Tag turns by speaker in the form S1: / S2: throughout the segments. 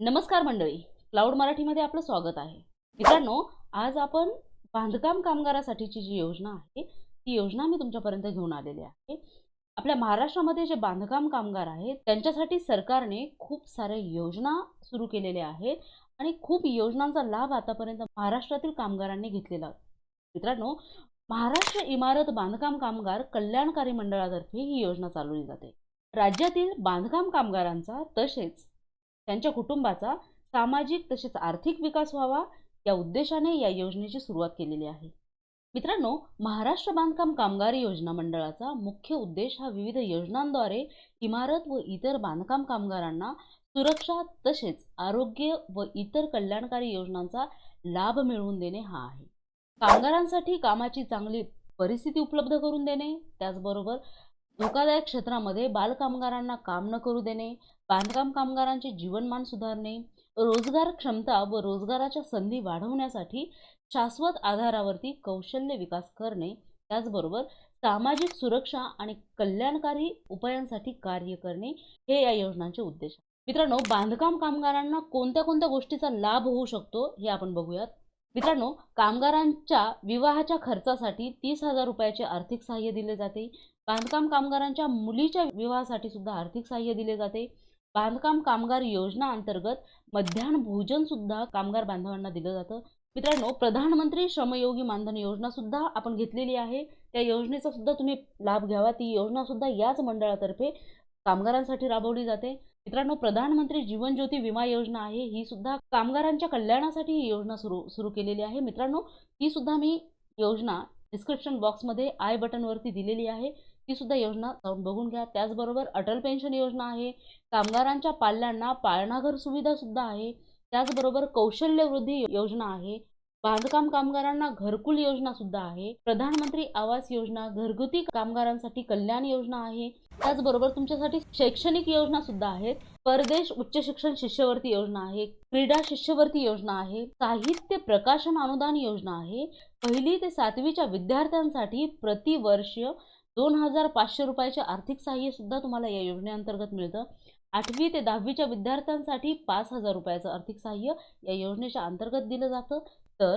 S1: नमस्कार मंडळी क्लाउड मराठीमध्ये आपलं स्वागत आहे. मित्रांनो आज आपण बांधकाम कामगारासाठीची जी योजना आहे ती योजना मी तुमच्यापर्यंत घेऊन आलेली आहे. आपल्या महाराष्ट्रामध्ये जे बांधकाम कामगार आहेत त्यांच्यासाठी सरकारने खूप साऱ्या योजना सुरू केलेल्या आहेत आणि खूप योजनांचा लाभ आतापर्यंत महाराष्ट्रातील कामगारांनी घेतलेला मित्रांनो महाराष्ट्र इमारत बांधकाम कामगार कल्याणकारी मंडळातर्फे ही योजना चालवली जाते. राज्यातील बांधकाम कामगारांचा तसेच त्यांच्या कुटुंबाचा सामाजिक तसेच आर्थिक विकास व्हावा या उद्देशाने या योजनेची सुरुवात केलेली आहे. मित्रांनो महाराष्ट्र बांधकाम कामगार योजना मंडळाचा मुख्य उद्देश हा विविध योजनांद्वारे इमारत व इतर बांधकाम कामगारांना सुरक्षा तसेच आरोग्य व इतर कल्याणकारी योजनांचा लाभ मिळवून देणे हा आहे. कामगारांसाठी कामाची चांगली परिस्थिती उपलब्ध करून देणे त्याचबरोबर धोकादायक क्षेत्रामध्ये बालकामगारांना काम न करू देणे बांधकाम कामगारांचे जीवनमान सुधारणे रोजगार क्षमता व रोजगाराच्या संधी वाढवण्यासाठी शाश्वत आधारावरती कौशल्य विकास करणे त्याचबरोबर सामाजिक सुरक्षा आणि कल्याणकारी उपायांसाठी कार्य करणे हे या योजनांचे उद्देश मित्रांनो बांधकाम कामगारांना कोणत्या कोणत्या गोष्टीचा लाभ होऊ शकतो हे आपण बघूयात. मित्रांनो कामगारांच्या विवाहाच्या खर्चासाठी तीस हजार रुपयाचे आर्थिक सहाय्य दिले जाते. बांधकाम कामगारांच्या मुलीच्या विवाहासाठी सुद्धा आर्थिक सहाय्य दिले जाते. बांधकाम कामगार योजना अंतर्गत मध्यान्ह भोजन सुद्धा कामगार बांधवांना दिलं जातं. मित्रांनो प्रधानमंत्री श्रमयोगी मानधन योजना सुद्धा आपण घेतलेली आहे. त्या योजनेचा सुद्धा तुम्ही लाभ घ्यावा. ती योजना सुद्धा याच मंडळातर्फे कामगारांसाठी राबवली जाते. मित्रांनो प्रधानमंत्री जीवन ज्योती विमा योजना आहे. ही सुद्धा कामगारांच्या कल्याणासाठी ही योजना सुरू सुरू केलेली आहे. मित्रांनो ही सुद्धा मी योजना डिस्क्रिप्शन बॉक्समध्ये आय बटनवरती दिलेली आहे. ती सुद्धा योजना जाऊन बघून घ्या. त्याचबरोबर अटल पेन्शन योजना आहे. कामगारांच्या पाल्यांना पाळणाघर सुविधा सुद्धा आहे. त्याचबरोबर कौशल्य वृद्धी योजना आहे. बांधकाम कामगारांना घरकुल योजना सुद्धा आहे. प्रधानमंत्री आवास योजना घरगुती कामगारांसाठी कल्याण योजना आहे. त्याचबरोबर तुमच्यासाठी शैक्षणिक योजना सुद्धा आहेत. परदेश उच्च शिक्षण शिष्यवृत्ती योजना आहे. क्रीडा शिष्यवृत्ती योजना आहे. साहित्य प्रकाशन अनुदान योजना आहे. पहिली ते सातवीच्या विद्यार्थ्यांसाठी प्रतिवर्ष दोन हजार पाचशे रुपयाचे आर्थिक सहाय्यसुद्धा तुम्हाला या योजनेअंतर्गत मिळतं. आठवी ते दहावीच्या विद्यार्थ्यांसाठी पाच हजार रुपयाचं आर्थिक सहाय्य या योजनेच्या अंतर्गत दिलं जातं. तर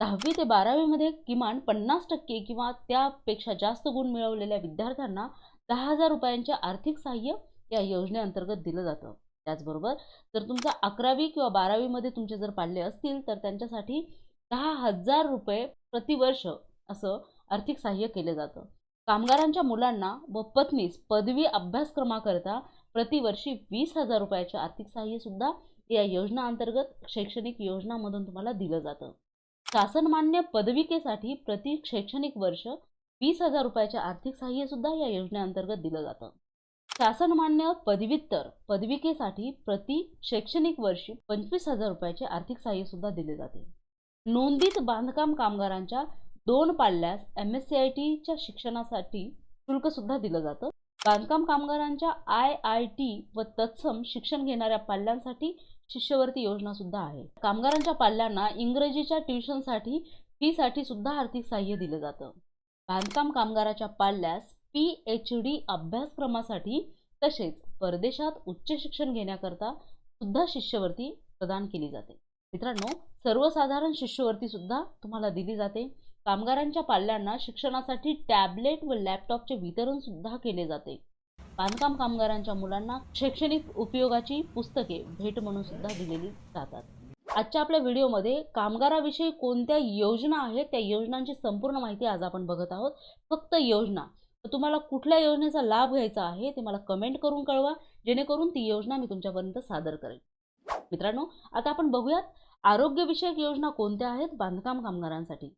S1: दहावी ते बारावीमध्ये किमान पन्नास टक्के किंवा त्यापेक्षा जास्त गुण मिळवलेल्या विद्यार्थ्यांना दहा हजार रुपयांचे आर्थिक सहाय्य या योजनेअंतर्गत दिलं जातं. त्याचबरोबर जर तुमचा अकरावी किंवा बारावीमध्ये तुमचे जर पाडले असतील तर त्यांच्यासाठी दहा हजार रुपये प्रतिवर्ष असं आर्थिक सहाय्य केलं जातं. कामगारांच्या मुलांना व पत्नीस पदवी अभ्यासक्रमाकरता प्रतिवर्षी वीस हजार रुपयाचे आर्थिक सहाय्य सुद्धा या योजना अंतर्गत शैक्षणिक योजनामधून तुम्हाला दिलं जातं. शासनमान्य पदविकेसाठी प्रति शैक्षणिक वर्ष वीस हजार रुपयाचे आर्थिक सहाय्य सुद्धा या योजनेअंतर्गत दिलं जातं. शासनमान्य पदव्युत्तर पदविकेसाठी प्रति शैक्षणिक वर्षी पंचवीस हजार रुपयाचे आर्थिक सहाय्य सुद्धा दिले जाते. नोंदीत बांधकाम कामगारांच्या दोन पाल्यास एम एस सी आय टीच्या शिक्षणासाठी शुल्क सुद्धा दिलं जातं. बांधकाम कामगारांच्या आय आय टी व तत्सम शिक्षण घेणाऱ्या पाल्यांसाठी शिष्यवृत्ती योजना सुद्धा आहे. कामगारांच्या पाल्यांना इंग्रजीच्या ट्युशनसाठी फीसाठी सुद्धा आर्थिक सहाय्य दिलं जातं. बांधकाम कामगाराच्या पाल्यास पी एच डी अभ्यासक्रमासाठी तसेच परदेशात उच्च शिक्षण घेण्याकरता सुद्धा शिष्यवृत्ती प्रदान केली जाते. मित्रांनो सर्वसाधारण शिष्यवृत्ती सुद्धा तुम्हाला दिली जाते. कामगारांच्या पाल्यांना शिक्षणासाठी टॅबलेट व लॅपटॉपचे वितरण सुद्धा केले जाते. बांधकाम कामगारांच्या मुलांना शैक्षणिक उपयोगाची पुस्तके भेट म्हणून सुद्धा दिलेली जातात. आजच्या आपल्या व्हिडिओमध्ये कामगाराविषयी कोणत्या योजना आहेत त्या योजनांची संपूर्ण माहिती आज आपण बघत आहोत. फक्त योजना. तर तुम्हाला कुठल्या योजनेचा लाभ घ्यायचा आहे ते मला कमेंट करून कळवा जेणेकरून ती योजना मी तुमच्यापर्यंत सादर करेन. मित्रांनो आता आपण बघूयात आरोग्यविषयक योजना कोणत्या आहेत बांधकाम कामगारांसाठी.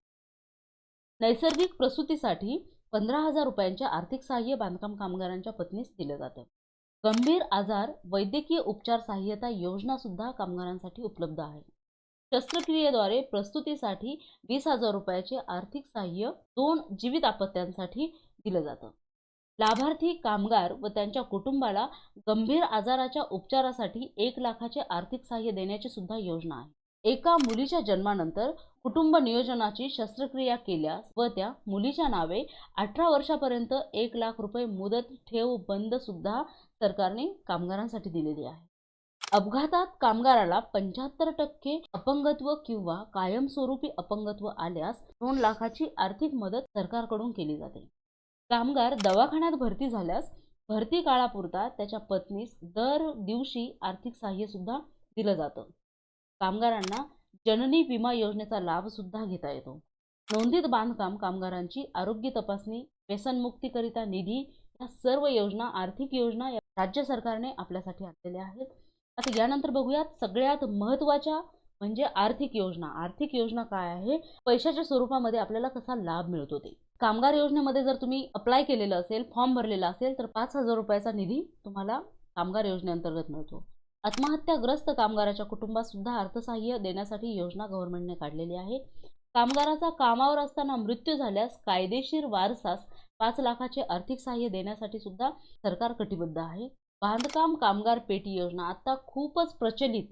S1: नैसर्गिक प्रसूतीसाठी पंधरा हजार रुपयांचे आर्थिक सहाय्य बांधकाम कामगारांच्या पत्नीस दिलं जातं. गंभीर आजार वैद्यकीय उपचार सहाय्यता योजना सुद्धा कामगारांसाठी उपलब्ध आहे. शस्त्रक्रियेद्वारे प्रस्तुतीसाठी वीस हजार रुपयाचे आर्थिक सहाय्य दोन जीवित आपत्त्यांसाठी दिलं जातं. लाभार्थी कामगार व त्यांच्या कुटुंबाला गंभीर आजाराच्या उपचारासाठी एक लाखाचे आर्थिक सहाय्य देण्याची सुद्धा योजना आहे. एका मुलीच्या जन्मानंतर कुटुंब नियोजनाची शस्त्रक्रिया केल्यास व त्या मुलीच्या नावे अठरा वर्षापर्यंत एक लाख रुपये मुदत ठेव बंद सुद्धा सरकारने कामगारांसाठी दिलेली आहे. अपघातात कामगाराला पंच्याहत्तर टक्के अपंगत्व किंवा कायमस्वरूपी अपंगत्व आल्यास दोन लाखाची आर्थिक मदत सरकारकडून केली जाते. कामगार दवाखान्यात भरती झाल्यास भरती काळापुरता त्याच्या पत्नीस दर दिवशी आर्थिक सहाय्य सुद्धा दिलं जातं. कामगारांना जननी विमा योजनेचा लाभ सुद्धा घेता येतो. नोंदीत बांधकाम कामगारांची आरोग्य तपासणी व्यसनमुक्तीकरिता निधी या सर्व योजना आर्थिक योजना या राज्य सरकारने आपल्यासाठी आणलेल्या आहेत. आता यानंतर बघूयात सगळ्यात महत्त्वाच्या म्हणजे आर्थिक योजना. आर्थिक योजना काय आहे? पैशाच्या स्वरूपामध्ये आपल्याला कसा लाभ मिळतो ते. कामगार योजनेमध्ये जर तुम्ही अप्लाय केलेलं असेल फॉर्म भरलेला असेल तर पाच हजार रुपयाचा निधी तुम्हाला कामगार योजनेअंतर्गत मिळतो. आत्महत्याग्रस्त कामगाराच्या कुटुंबात सुद्धा अर्थसहाय्य देण्यासाठी योजना गव्हर्नमेंटने काढलेली आहे. कामगाराचा कामावर असताना मृत्यू झाल्यास कायदेशीर वारसास पाच लाखाचे आर्थिक सहाय्य देण्यासाठी सुद्धा सरकार कटिबद्ध आहे. बांधकाम कामगार पेटी योजना आता खूपच प्रचलित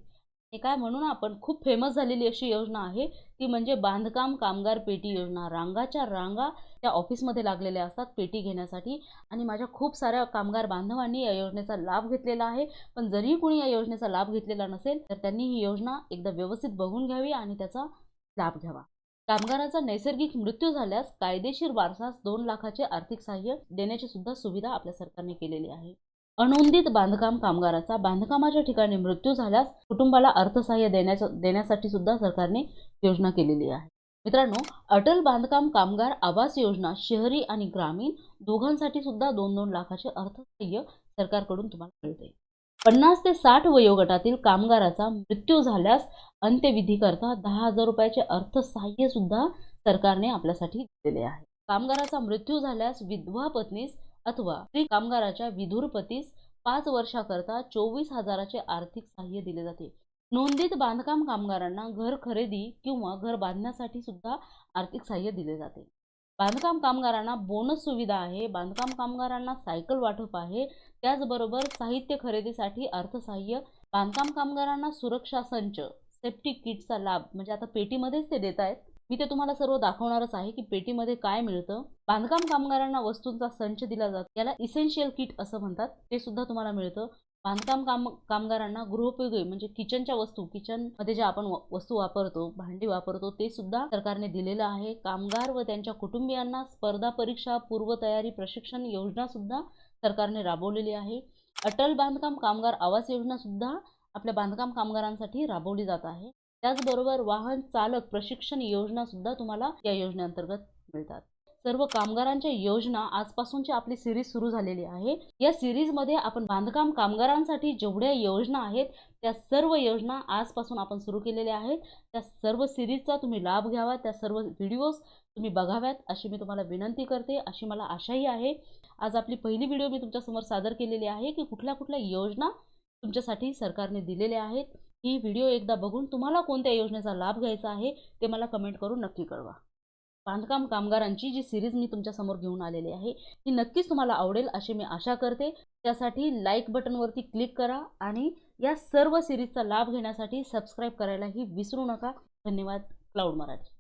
S1: हे काय म्हणून आपण खूप फेमस झालेली अशी योजना आहे. ती म्हणजे बांधकाम कामगार पेटी योजना. रांगाच्या रांगा त्या ऑफिसमध्ये लागलेल्या असतात पेटी घेण्यासाठी. आणि माझ्या खूप साऱ्या कामगार बांधवांनी या योजनेचा लाभ घेतलेला आहे. पण जरी कोणी या योजनेचा लाभ घेतलेला नसेल तर त्यांनी ही योजना एकदा व्यवस्थित बघून घ्यावी आणि त्याचा लाभ घ्यावा. कामगाराचा नैसर्गिक मृत्यू झाल्यास कायदेशीर वारसास दोन लाखाचे आर्थिक सहाय्य देण्याची सुद्धा सुविधा आपल्या सरकारने केलेली आहे. अनोंदित बांधकाम कामगाराचा बांधकामाच्या ठिकाणी मृत्यू झाल्यास कुटुंबाला अर्थसहाय्य देण्याचं देण्यासाठी सुद्धा सरकारने योजना केलेली आहे. मित्रांनो अटल बांधकाम कामगार आवास योजना शहरी आणि ग्रामीण दोघांसाठी सुद्धा दोन दोन लाखाचे अर्थसहाय्य सरकारकडून तुम्हाला मिळते. पन्नास ते साठ वयोगटातील कामगाराचा मृत्यू झाल्यास अंत्यविधीकरता दहा हजार रुपयाचे अर्थसहाय्य सुद्धा सरकारने आपल्यासाठी दिलेले आहे. कामगाराचा मृत्यू झाल्यास विधवा पत्नीस अथवा स्त्री कामगाराच्या विधुर पतीस पाच वर्षाकरता चोवीस हजाराचे आर्थिक सहाय्य दिले जाते. नोंदीत बांधकाम कामगारांना घर खरेदी किंवा घर बांधण्यासाठी सुद्धा आर्थिक सहाय्य दिले जाते. बांधकाम कामगारांना बोनस सुविधा आहे. बांधकाम कामगारांना सायकल वाटप आहे. त्याचबरोबर साहित्य खरेदीसाठी अर्थसहाय्य बांधकाम कामगारांना सुरक्षा संच सेफ्टी किटचा लाभ म्हणजे आता पेटीमध्येच ते देत आहेत मी ते तुम्हाला सर्व दाखवणारच आहे की पेटीमध्ये काय मिळतं. बांधकाम कामगारांना वस्तूंचा संच दिला जातो. याला इसेन्शियल किट असं म्हणतात. ते सुद्धा तुम्हाला मिळतं. बांधकाम काम कामगारांना गृहोपयोगी म्हणजे किचनच्या वस्तू किचनमध्ये ज्या आपण व- वस्तू वापरतो भांडी वापरतो ते सुद्धा सरकारने दिलेलं आहे. कामगार व त्यांच्या कुटुंबियांना स्पर्धा परीक्षा पूर्वतयारी प्रशिक्षण योजना सुद्धा सरकारने राबवलेली आहे. अटल बांधकाम कामगार आवास योजना सुद्धा आपल्या बांधकाम कामगारांसाठी राबवली जात आहे. त्याचबरोबर वाहन चालक प्रशिक्षण योजना सुद्धा तुम्हाला या योजनेअंतर्गत मिळतात. सर्व कामगारांच्या योजना आजपासूनची आपली सिरीज सुरू झालेली आहे. या सिरीजमध्ये आपण बांधकाम कामगारांसाठी जेवढ्या योजना आहेत त्या सर्व योजना आजपासून आपण सुरू केलेल्या आहेत. त्या सर्व सिरीजचा तुम्ही लाभ घ्यावा त्या सर्व व्हिडिओज तुम्ही बघाव्यात अशी मी तुम्हाला विनंती करते अशी मला आशाही आहे. आज आपली पहिली व्हिडिओ मी तुमच्यासमोर सादर केलेली आहे की कुठल्या कुठल्या योजना तुमच्यासाठी सरकारने दिलेल्या आहेत. ही व्हिडिओ एकदा बघून तुम्हाला कोणत्या योजनेचा लाभ घ्यायचा आहे ते मला कमेंट करून नक्की कळवा. बांधकाम कामगारांची जी सिरीज मी तुमच्यासमोर घेऊन आलेली आहे ती नक्कीच तुम्हाला आवडेल अशी मी आशा करते. त्यासाठी लाईक बटनवरती क्लिक करा आणि या सर्व सिरीजचा लाभ घेण्यासाठी सबस्क्राईब करायलाही विसरू नका. धन्यवाद. क्लाउड मराठी